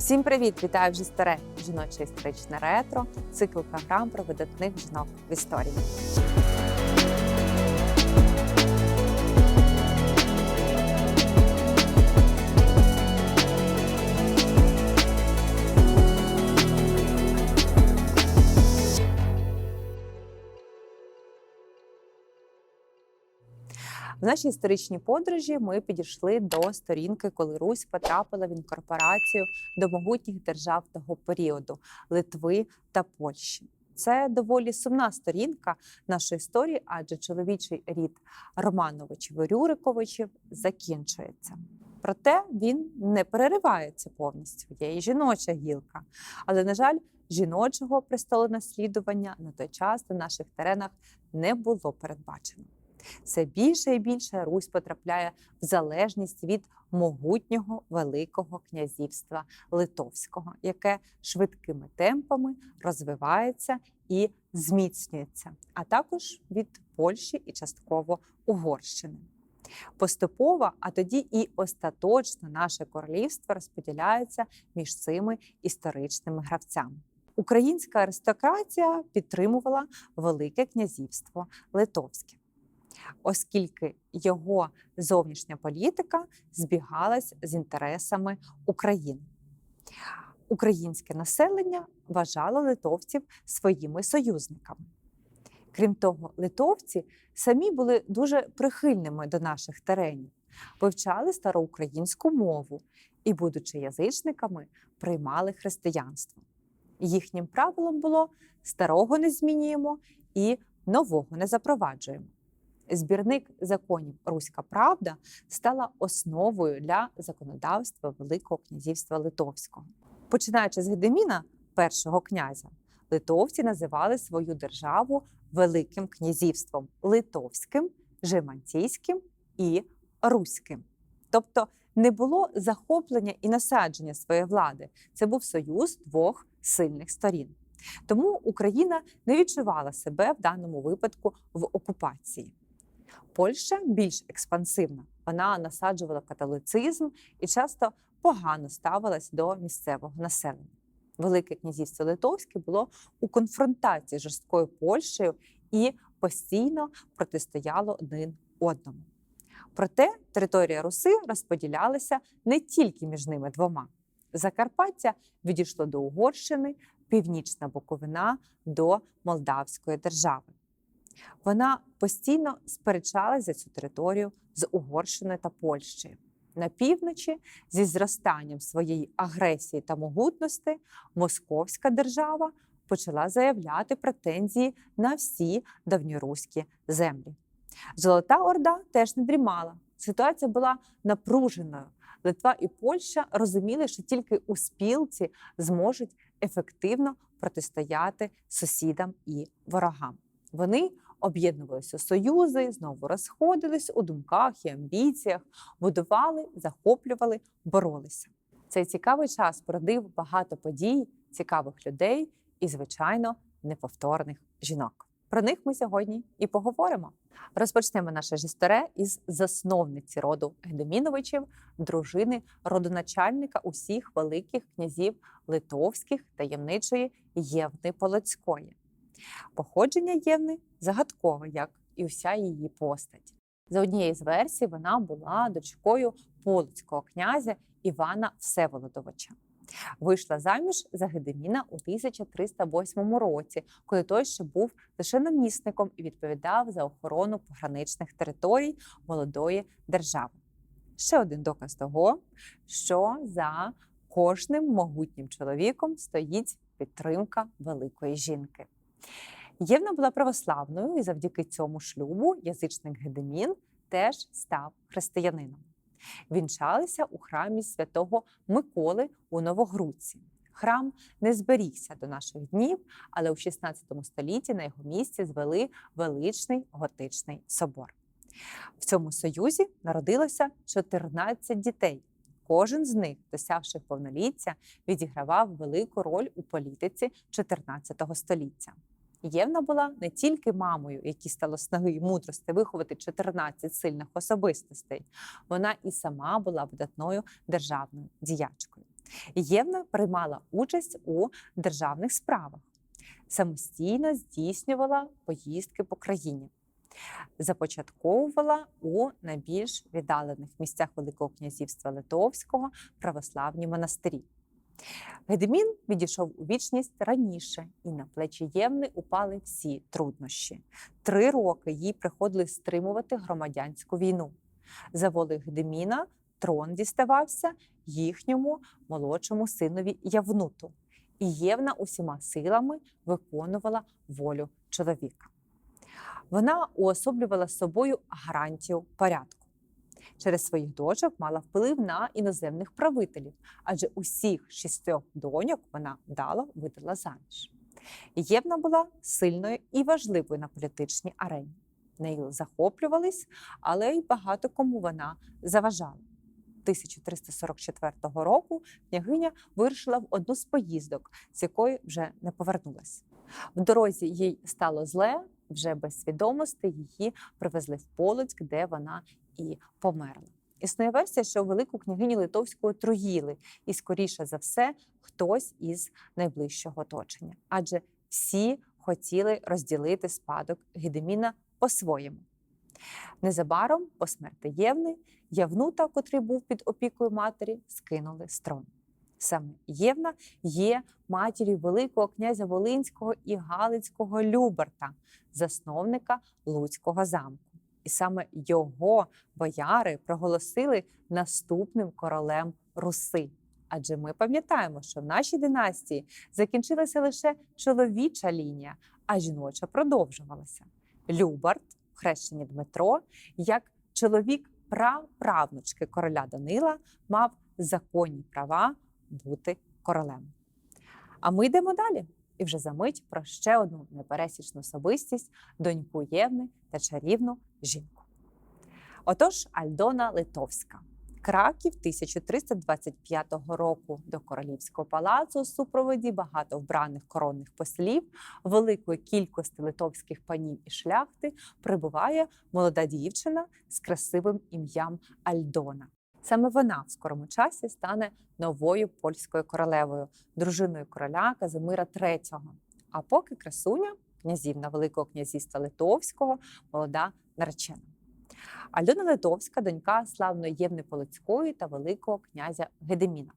Всім привіт! Вітаю вже старе жіноче історичне ретро, цикл програм про видатних жінок в історії. В нашій історичній подорожі ми підійшли до сторінки, коли Русь потрапила в інкорпорацію до могутніх держав того періоду Литви та Польщі. Це доволі сумна сторінка нашої історії, адже чоловічий рід Романовичів і Рюриковичів закінчується. Проте він не переривається повністю. Є і жіноча гілка. Але, на жаль, жіночого престолонаслідування на той час на наших теренах не було передбачено. Все більше і більше Русь потрапляє в залежність від могутнього Великого князівства Литовського, яке швидкими темпами розвивається і зміцнюється, а також від Польщі і частково Угорщини. Поступово, а тоді і остаточно наше королівство розподіляється між цими історичними гравцями. Українська аристократія підтримувала Велике князівство Литовське оскільки його зовнішня політика збігалась з інтересами України. Українське населення вважало литовців своїми союзниками. Крім того, литовці самі були дуже прихильними до наших теренів, вивчали староукраїнську мову і, будучи язичниками, приймали християнство. Їхнім правилом було старого не змінюємо і нового не запроваджуємо збірник законів Руська Правда стала основою для законодавства Великого князівства Литовського. Починаючи з Гедеміна, першого князя, литовці називали свою державу Великим князівством Литовським, Жемантійським і Руським. Тобто не було захоплення і насадження своєї влади. Це був союз двох сильних сторін. Тому Україна не відчувала себе в даному випадку в окупації. Польща більш експансивна. Вона насаджувала католицизм і часто погано ставилась до місцевого населення. Велике князівство Литовське було у конфронтації з жорсткою Польщею і постійно протистояло один одному. Проте територія Руси розподілялася не тільки між ними двома. Закарпаття відійшло до Угорщини, Північна Буковина до Молдавської держави. Вона постійно сперечалася за цю територію з Угорщиною та Польщею. На півночі, зі зростанням своєї агресії та могутності, Московська держава почала заявляти претензії на всі давньоруські землі. Золота Орда теж не дрімала. Ситуація була напруженою. Литва і Польща розуміли, що тільки у спілці зможуть ефективно протистояти сусідам і ворогам. Вони об'єднувалися союзи, знову розходились у думках і амбіціях, будували, захоплювали, боролися. Цей цікавий час породив багато подій, цікавих людей і, звичайно, неповторних жінок. Про них ми сьогодні і поговоримо. Розпочнемо наше жісторе із засновниці роду Гедеміновичів, дружини родоначальника усіх великих князів литовських таємничої Євни Полоцької. Походження Євни загадкове, як і вся її постать. За однією з версій, вона була дочкою полоцького князя Івана Всеволодовича. Вийшла заміж за Гедеміна у 1308 році, коли той ще був лише намісником і відповідав за охорону пограничних територій молодої держави. Ще один доказ того, що за кожним могутнім чоловіком стоїть підтримка великої жінки. Євна була православною, і завдяки цьому шлюбу язичник Гедемін теж став християнином. Вінчалися у храмі святого Миколи у Новогрудці. Храм не зберігся до наших днів, але у 16 столітті на його місці звели величний готичний собор. В цьому союзі народилося 14 дітей. Кожен з них, досягши повноліття, відігравав велику роль у політиці 14 століття. Євна була не тільки мамою, якій стало снаги й мудрости виховати 14 сильних особистостей, вона і сама була видатною державною діячкою. Євна приймала участь у державних справах, самостійно здійснювала поїздки по країні, започатковувала у найбільш віддалених місцях Великого князівства Литовського православні монастирі. Гедемін відійшов у вічність раніше, і на плечі Євни упали всі труднощі. Три роки їй приходилось стримувати громадянську війну. За волею Гедеміна трон діставався їхньому молодшому синові Явнуту, і Євна усіма силами виконувала волю чоловіка. Вона уособлювала собою гарантію порядку. Через своїх дочок мала вплив на іноземних правителів, адже усіх шістьох доньок вона вдало видала заміж. Євна була сильною і важливою на політичній арені. Нею захоплювались, але й багато кому вона заважала. 1344 року княгиня вирушила в одну з поїздок, з якої вже не повернулась. В дорозі їй стало зле, вже без свідомості її привезли в Полоцьк, де вона і померла. Існує версія, що велику княгиню Литовську отруїли, і, скоріше за все, хтось із найближчого оточення, адже всі хотіли розділити спадок Гедеміна по-своєму. Незабаром, по смерти Євни, Явнута, котрий був під опікою матері, скинули з трону. Саме Євна є матір'ю Великого князя Волинського і Галицького Люберта, засновника Луцького замку. І саме його бояри проголосили наступним королем Руси. Адже ми пам'ятаємо, що в нашій династії закінчилася лише чоловіча лінія, а жіноча продовжувалася. Любарт, хрещені Дмитро, як чоловік праправнучки короля Данила, мав законні права бути королем. А ми йдемо далі. І вже за мить про ще одну непересічну особистість доньку Євни та чарівну жінку. Отож, Альдона Литовська. Краків 1325 року до королівського палацу у супроводі багато вбраних коронних послів, великої кількості литовських панів і шляхти прибуває молода дівчина з красивим ім'ям Альдона. Саме вона в скорому часі стане новою польською королевою, дружиною короля Казимира III. А поки красуня, князівна Великого князівства Литовського, молода наречена. Альдона Литовська, донька славної Євни Полицької та Великого князя Гедеміна.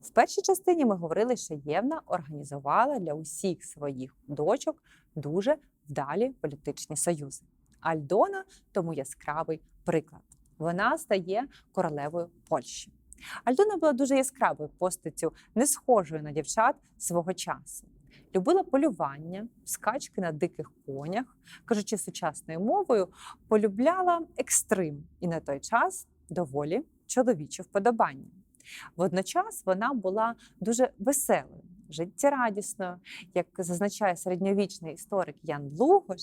В першій частині ми говорили, що Євна організувала для усіх своїх дочок дуже вдалі політичні союзи. Альдона тому яскравий приклад. Вона стає королевою Польщі. Альдона була дуже яскравою постаттю, не схожою на дівчат свого часу. Любила полювання, скачки на диких конях, кажучи сучасною мовою, полюбляла екстрим і на той час доволі чоловіче вподобання. Водночас вона була дуже веселою, життєрадісною, як зазначає середньовічний історик Ян Лугош.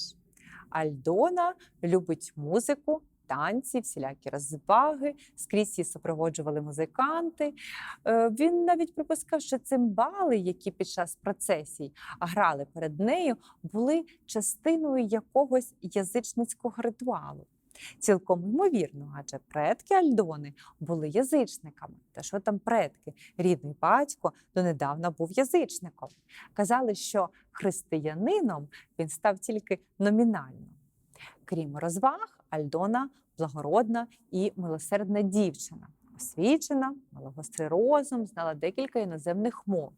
Альдона любить музику, танці, всілякі розваги, скрізь її супроводжували музиканти. Е, Він навіть припускав, що цимбали, які під час процесій грали перед нею, були частиною якогось язичницького ритуалу. Цілком ймовірно, адже предки Альдони були язичниками. Та що там предки? Рідний батько донедавна був язичником. Казали, що християнином він став тільки номінально. Крім розваг, Альдона благородна і милосердна дівчина, освічена, мала гострий розум, знала декілька іноземних мов.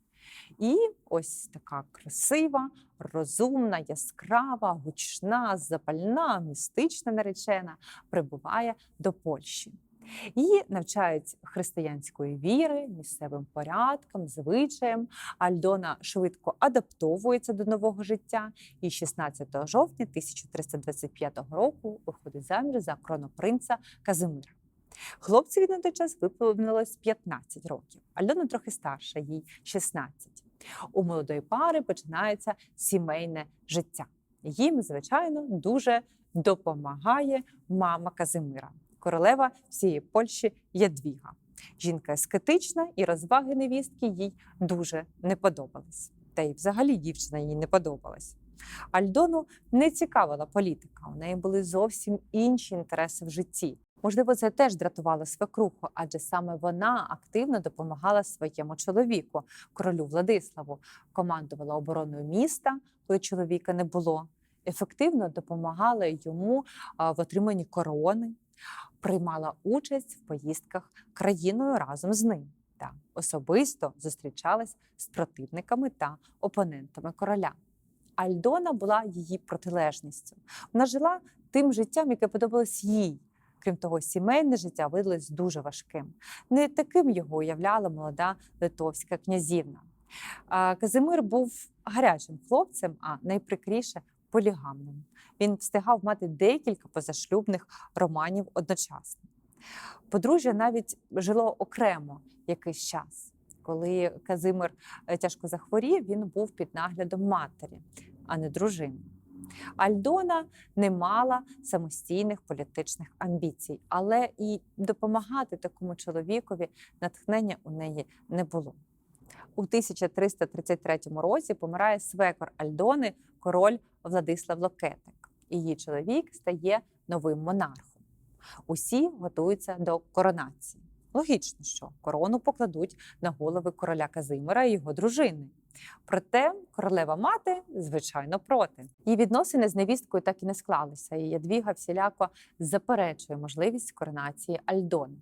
І ось така красива, розумна, яскрава, гучна, запальна, містична наречена прибуває до Польщі. Її навчають християнської віри, місцевим порядкам, звичаям. Альдона швидко адаптовується до нового життя і 16 жовтня 1325 року виходить заміж за кронопринца Казимира. Хлопцеві на той час виповнилось 15 років. Альдона трохи старша, їй 16. У молодої пари починається сімейне життя. Їм, звичайно, дуже допомагає мама Казимира, королева всієї Польщі Ядвіга. Жінка ескетична і розваги невістки їй дуже не подобались. Та й взагалі дівчина їй не подобалась. Альдону не цікавила політика. У неї були зовсім інші інтереси в житті. Можливо, це теж дратувало свекруху, адже саме вона активно допомагала своєму чоловіку, королю Владиславу, командувала обороною міста, коли чоловіка не було. Ефективно допомагала йому в отриманні корони, приймала участь в поїздках країною разом з ним та особисто зустрічалась з противниками та опонентами короля. Альдона була її протилежністю. Вона жила тим життям, яке подобалось їй. Крім того, сімейне життя видалось дуже важким. Не таким його уявляла молода литовська князівна. Казимир був гарячим хлопцем, а найприкріше полігамним. Він встигав мати декілька позашлюбних романів одночасно. Подружжя навіть жило окремо якийсь час. Коли Казимир е, тяжко захворів, він був під наглядом матері, а не дружини. Альдона не мала самостійних політичних амбіцій, але і допомагати такому чоловікові натхнення у неї не було. У 1333 році помирає свекор Альдони, король Владислав Локетик. Її чоловік стає новим монархом. Усі готуються до коронації. Логічно, що корону покладуть на голови короля Казимира і його дружини. Проте королева мати, звичайно, проти. Її відносини з невісткою так і не склалися, і Ядвіга всіляко заперечує можливість коронації Альдони,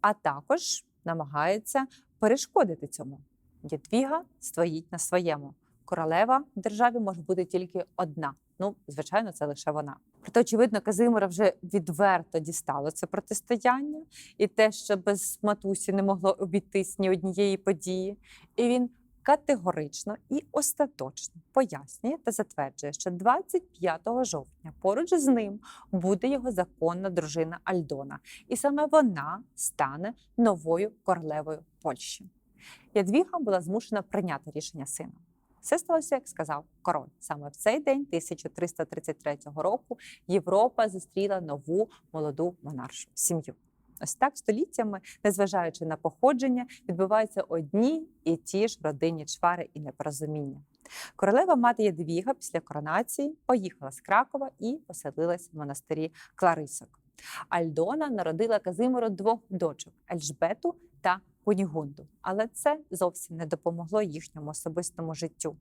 а також намагається перешкодити цьому. Ядвіга стоїть на своєму. Королева в державі може бути тільки одна. Ну, звичайно, це лише вона. Проте, очевидно, Казимира вже відверто дістало це протистояння і те, що без матусі не могло обійтись ні однієї події. І він категорично і остаточно пояснює та затверджує, що 25 жовтня поруч з ним буде його законна дружина Альдона, і саме вона стане новою королевою Польщі. Ядвіга була змушена прийняти рішення сина. Все сталося, як сказав король. Саме в цей день, 1333 року, Європа зустріла нову молоду монаршу сім'ю. Ось так століттями, незважаючи на походження, відбуваються одні і ті ж родинні чвари і непорозуміння. Королева мати Ядвіга після коронації поїхала з Кракова і поселилась в монастирі Кларисок. Альдона народила Казимиру двох дочок Ельжбету та Кунігунду, але це зовсім не допомогло їхньому особистому життю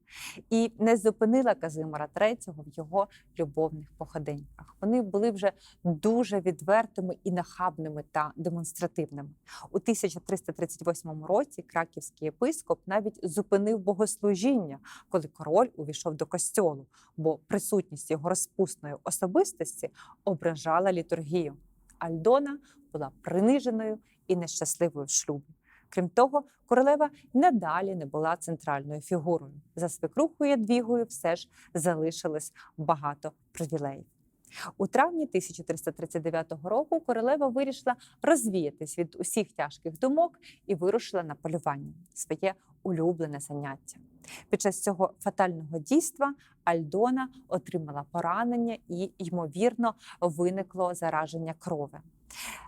і не зупинила Казимира III в його любовних походеньках. Вони були вже дуже відвертими і нахабними та демонстративними. У 1338 році краківський єпископ навіть зупинив богослужіння, коли король увійшов до костьолу, бо присутність його розпусної особистості ображала літургію. Альдона була приниженою і нещасливою в шлюбі. Крім того, королева надалі не була центральною фігурою. За свекрухою Ядвігою все ж залишилось багато привілеїв. У травні 1339 року королева вирішила розвіятись від усіх тяжких думок і вирушила на полювання своє улюблене заняття. Під час цього фатального дійства Альдона отримала поранення і, ймовірно, виникло зараження крови.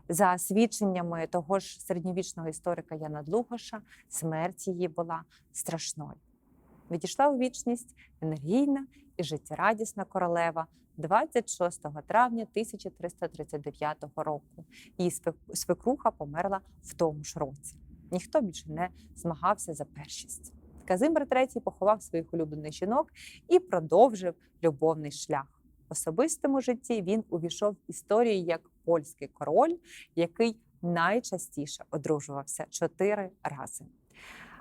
За свідченнями того ж середньовічного історика Яна Длугоша, смерть її була страшною. Відійшла у вічність енергійна і життєрадісна королева 26 травня 1339 року. Її свекруха померла в тому ж році. Ніхто більше не змагався за першість. Казимир III поховав своїх улюблених жінок і продовжив любовний шлях. Особистому житті він увійшов в історію як польський король, який найчастіше одружувався чотири рази.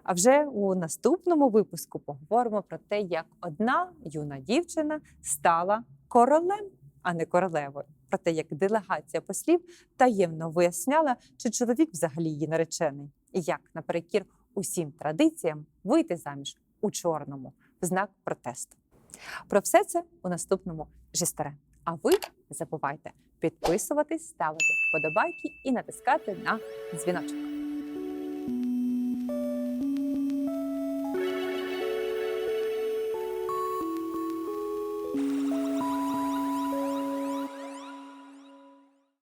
А вже у наступному випуску поговоримо про те, як одна юна дівчина стала королем, а не королевою. Про те, як делегація послів таємно виясняла, чи чоловік взагалі її наречений, і як наперекір усім традиціям вийти заміж у чорному в знак протесту. Про все це у наступному жестере. А ви не забувайте підписуватись, ставити вподобайки і натискати на дзвіночок.